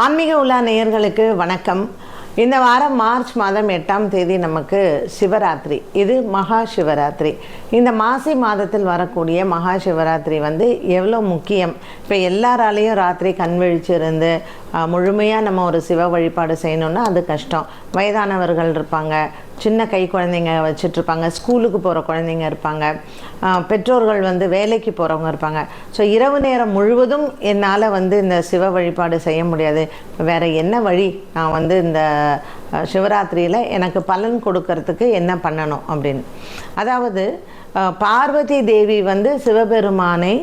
ஆன்மீக உலா நேயர்களுக்கு வணக்கம். இந்த வாரம் மார்ச் மாதம் எட்டாம் தேதி நமக்கு சிவராத்திரி. இது மகா சிவராத்திரி. இந்த மாசி மாதத்தில் வரக்கூடிய மகா சிவராத்திரி வந்து எவ்வளோ முக்கியம். இப்போ எல்லாராலேயும் ராத்திரி கண் விழிச்சு இருந்து முழுமையாக நம்ம ஒரு சிவ வழிபாடு செய்யணும்னா அது கஷ்டம். வயதானவர்கள் இருப்பாங்க. சின்ன கை குழந்தைங்க வச்சுட்ருப்பாங்க ஸ்கூலுக்கு போகிற குழந்தைங்க இருப்பாங்க. பெற்றோர்கள் வந்து வேலைக்கு போகிறவங்க இருப்பாங்க. ஸோ இரவு நேரம் முழுவதும் என்னால் வந்து இந்த சிவ வழிபாடு செய்ய முடியாது. வேறு என்ன வழி? நான் வந்து இந்த சிவராத்திரியில் எனக்கு பலன் கொடுக்கறதுக்கு என்ன பண்ணணும் அப்படின்னு. அதாவது பார்வதி தேவி வந்து சிவபெருமானை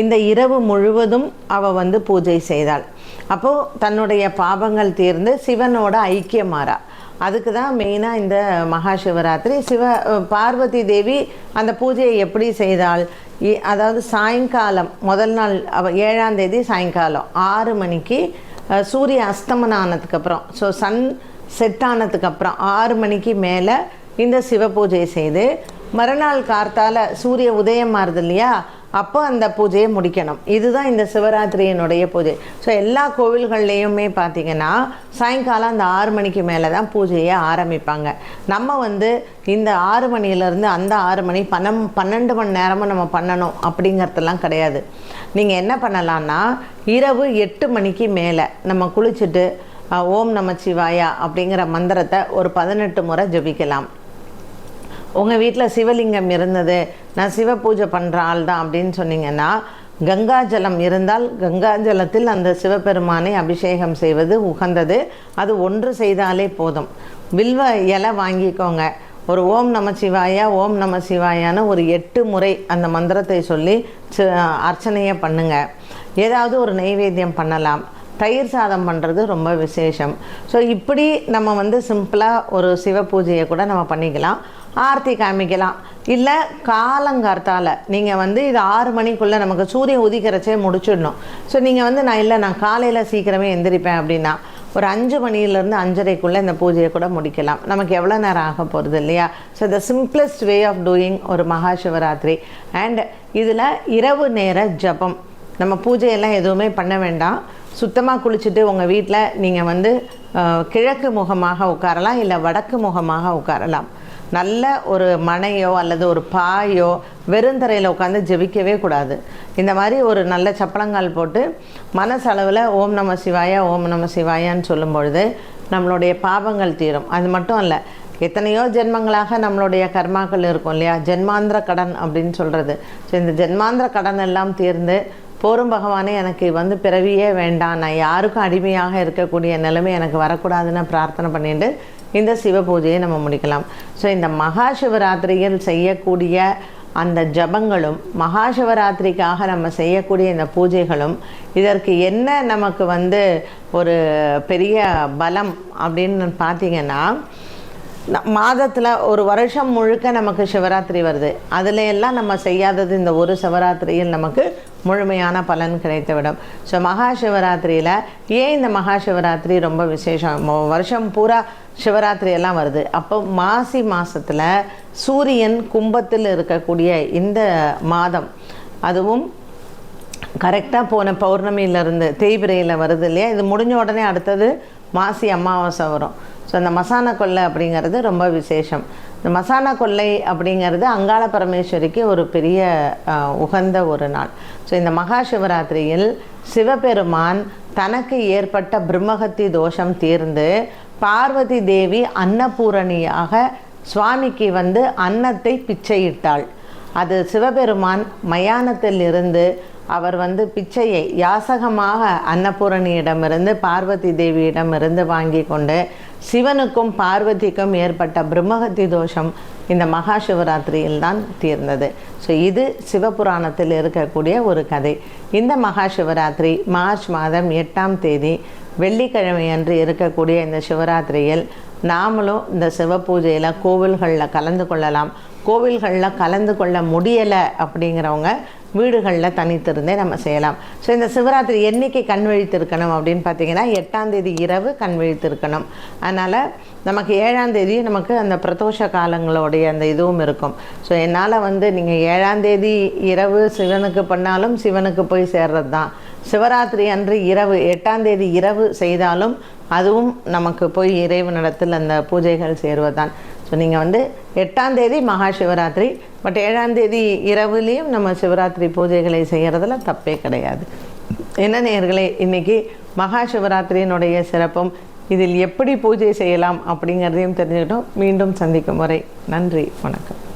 இந்த இரவு முழுவதும் அவள் வந்து பூஜை செய்தாள். அப்போது தன்னுடைய பாபங்கள் தீர்ந்து சிவனோட ஐக்கியமாறா. அதுக்கு தான் மெயினாக இந்த மகா சிவராத்திரி சிவ பார்வதி தேவி அந்த பூஜையை எப்படி செய்தால் அதாவது சாயங்காலம் முதல் நாள் ஏழாம் தேதி சாயங்காலம் ஆறு மணிக்கு சூரிய அஸ்தமனம் ஆனதுக்கப்புறம் ஸோ சன் செட் ஆனதுக்கப்புறம் ஆறு மணிக்கு மேலே இந்த சிவ பூஜை செய்து மறுநாள் கார்த்தால சூரிய உதயம் மாறுது இல்லையா? அப்போ அந்த பூஜையை முடிக்கணும். இதுதான் இந்த சிவராத்திரியினுடைய பூஜை. ஸோ எல்லா கோவில்கள்லேயுமே பார்த்தீங்கன்னா சாயங்காலம் அந்த ஆறு மணிக்கு மேலே தான் பூஜையை ஆரம்பிப்பாங்க. நம்ம வந்து இந்த ஆறு மணியிலேருந்து அந்த ஆறு மணி பன்னம் பன்னெண்டு மணி நேரமும் நம்ம பண்ணணும் அப்படிங்கிறதெல்லாம் கிடையாது. நீங்கள் என்ன பண்ணலான்னா இரவு எட்டு மணிக்கு மேலே நம்ம குளிச்சுட்டு ஓம் நமச்சிவாயா அப்படிங்கிற மந்திரத்தை ஒரு பதினெட்டு முறை ஜபிக்கலாம். உங்கள் வீட்டில் சிவலிங்கம் இருந்தது. நான் சிவ பூஜை பண்ணுற ஆள் தான் அப்படின்னு சொன்னீங்கன்னா கங்கா ஜலம் இருந்தால் கங்கா ஜலத்தில் அந்த சிவபெருமானை அபிஷேகம் செய்வது உகந்தது. அது ஒன்று செய்தாலே போதும். வில்வ இலை வாங்கிக்கோங்க. ஒரு ஓம் நம சிவாயா ஓம் நம சிவாயான்னு ஒரு எட்டு முறை அந்த மந்திரத்தை சொல்லி அர்ச்சனையை பண்ணுங்க. ஏதாவது ஒரு நைவேத்தியம் பண்ணலாம். தயிர் சாதம் பண்ணுறது ரொம்ப விசேஷம். ஸோ இப்படி நம்ம வந்து சிம்பிளாக ஒரு சிவ பூஜையை கூட நம்ம பண்ணிக்கலாம். ஆர்த்தி காமிக்கலாம். இல்லை காலங்கார்த்தால் நீங்கள் வந்து இது ஆறு மணிக்குள்ளே நமக்கு சூரியன் உதிக்கிறச்சே முடிச்சிடணும். ஸோ நீங்கள் வந்து நான் இல்லை நான் காலையில் சீக்கிரமே எந்திரிப்பேன் அப்படின்னா ஒரு அஞ்சு மணிலேருந்து அஞ்சரைக்குள்ளே இந்த பூஜையை கூட முடிக்கலாம். நமக்கு எவ்வளோ நேரம் ஆக போகிறது இல்லையா? So the simplest way of doing ஒரு மகா சிவராத்திரி. அண்ட் இதில் இரவு நேர ஜபம். நம்ம பூஜையெல்லாம் எதுவுமே பண்ண வேண்டாம். சுத்தமாக குளிச்சுட்டு உங்கள் வீட்டில் நீங்கள் வந்து கிழக்கு முகமாக உட்காரலாம் இல்லை வடக்கு முகமாக உட்காரலாம். நல்ல ஒரு மனையோ அல்லது ஒரு பாயோ வெறுந்தரையில் உட்காந்து ஜெபிக்கவே கூடாது. இந்த மாதிரி ஒரு நல்ல சப்பளங்கால் போட்டு மனசளவில் ஓம் நம சிவாயா ஓம் நம சிவாயான்னு சொல்லும் பொழுது நம்மளுடைய பாவங்கள் தீரும். அது மட்டும் இல்லை எத்தனையோ ஜென்மங்களாக நம்மளுடைய கர்மாக்கள் இருக்கும் இல்லையா? ஜென்மாந்திர கடன் அப்படின்னு சொல்கிறது ஸோ இந்த ஜென்மாந்திர கடன் எல்லாம் தீர்ந்து போரும் பகவானே எனக்கு வந்து பிறவியே வேண்டாம். நான் யாருக்கும் அடிமையாக இருக்கக்கூடிய நிலைமை எனக்கு வரக்கூடாதுன்னு பிரார்த்தனை பண்ணிட்டு இந்த சிவ பூஜையை நம்ம முடிக்கலாம். ஸோ இந்த மகா சிவராத்திரியில் செய்யக்கூடிய அந்த ஜபங்களும் மகா சிவராத்திரிக்காக நம்ம செய்யக்கூடிய இந்த பூஜைகளும் இதற்கு என்ன நமக்கு வந்து ஒரு பெரிய பலம் அப்படின்னு பார்த்தீங்கன்னா மாதத்தில் ஒரு வருஷம் முழுக்க நமக்கு சிவராத்திரி வருது. அதில் எல்லாம் நம்ம செய்யாதது இந்த ஒரு சிவராத்திரியில் நமக்கு முழுமையான பலன் கிடைத்துவிடும். ஸோ மகா சிவராத்திரியில் ஏன் இந்த மகா சிவராத்திரி ரொம்ப விசேஷம்? வருஷம் பூரா சிவராத்திரி எல்லாம் வருது. அப்போ மாசி மாதத்தில் சூரியன் கும்பத்தில் இருக்கக்கூடிய இந்த மாதம் அதுவும் கரெக்டாக போன பௌர்ணமியிலேருந்து தேய்பிரையில் வருது இல்லையா? இது முடிஞ்ச உடனே அடுத்தது மாசி அமாவாசை வரும். ஸோ அந்த மசான கொள்ளை அப்படிங்கிறது ரொம்ப விசேஷம். இந்த மசான கொள்ளை அப்படிங்கிறது அங்காள பரமேஸ்வரிக்கு ஒரு பெரிய உகந்த ஒரு நாள். ஸோ இந்த மகா சிவராத்திரியில் சிவபெருமான் தனக்கு ஏற்பட்ட பிரம்மகத்தி தோஷம் தீர்ந்து பார்வதி தேவி அன்னபூரணியாக சுவாமிக்கு வந்து அன்னத்தை பிச்சையிட்டாள். அது சிவபெருமான் மயானத்தில் இருந்து அவர் வந்து பிச்சையை யாசகமாக அன்னபூரணியிடமிருந்து பார்வதி தேவியிடமிருந்து வாங்கி கொண்டு சிவனுக்கும் பார்வதிக்கும் ஏற்பட்ட பிரம்மகத்தி தோஷம் இந்த மகா சிவராத்திரியில் தான் தீர்ந்தது. ஸோ இது சிவபுராணத்தில் இருக்கக்கூடிய ஒரு கதை. இந்த மகா சிவராத்திரி மார்ச் மாதம் எட்டாம் தேதி வெள்ளிக்கிழமை அன்று இருக்கக்கூடிய இந்த சிவராத்திரியில் நாமளும் இந்த சிவ பூஜையில் கோவில்களில் கலந்து கொள்ளலாம். கோவில்களில் கலந்து கொள்ள முடியலை அப்படிங்கிறவங்க வீடுகளில் தனித்திருந்தே நம்ம செய்யலாம். ஸோ இந்த சிவராத்திரி என்றைக்கு கண் விழித்திருக்கணும் அப்படின்னு பார்த்தீங்கன்னா எட்டாம் தேதி இரவு கண் விழித்திருக்கணும். அதனால் நமக்கு ஏழாம் தேதி நமக்கு அந்த பிரதோஷ காலங்களுடைய அந்த இதுவும் இருக்கும். ஸோ என்னால் வந்து நீங்கள் ஏழாம் தேதி இரவு சிவனுக்கு பண்ணாலும் சிவனுக்கு போய் சேர்றது தான் சிவராத்திரி அன்று இரவு எட்டாம் தேதி இரவு செய்தாலும் அதுவும் நமக்கு போய் இறைவனிடத்தில் அந்த பூஜைகள் சேருவதுதான். ஸோ நீங்கள் வந்து எட்டாம் தேதி மகா சிவராத்திரி பட் ஏழாம் தேதி இரவுலேயும் நம்ம சிவராத்திரி பூஜைகளை செய்கிறதுல தப்பே கிடையாது. என்ன நேயர்களே இன்னைக்கு மகா சிவராத்திரியினுடைய சிறப்பும் இதில் எப்படி பூஜை செய்யலாம் அப்படிங்கிறதையும் தெரிஞ்சுக்கிட்டோம். மீண்டும் சந்திக்கும் வரை நன்றி வணக்கம்.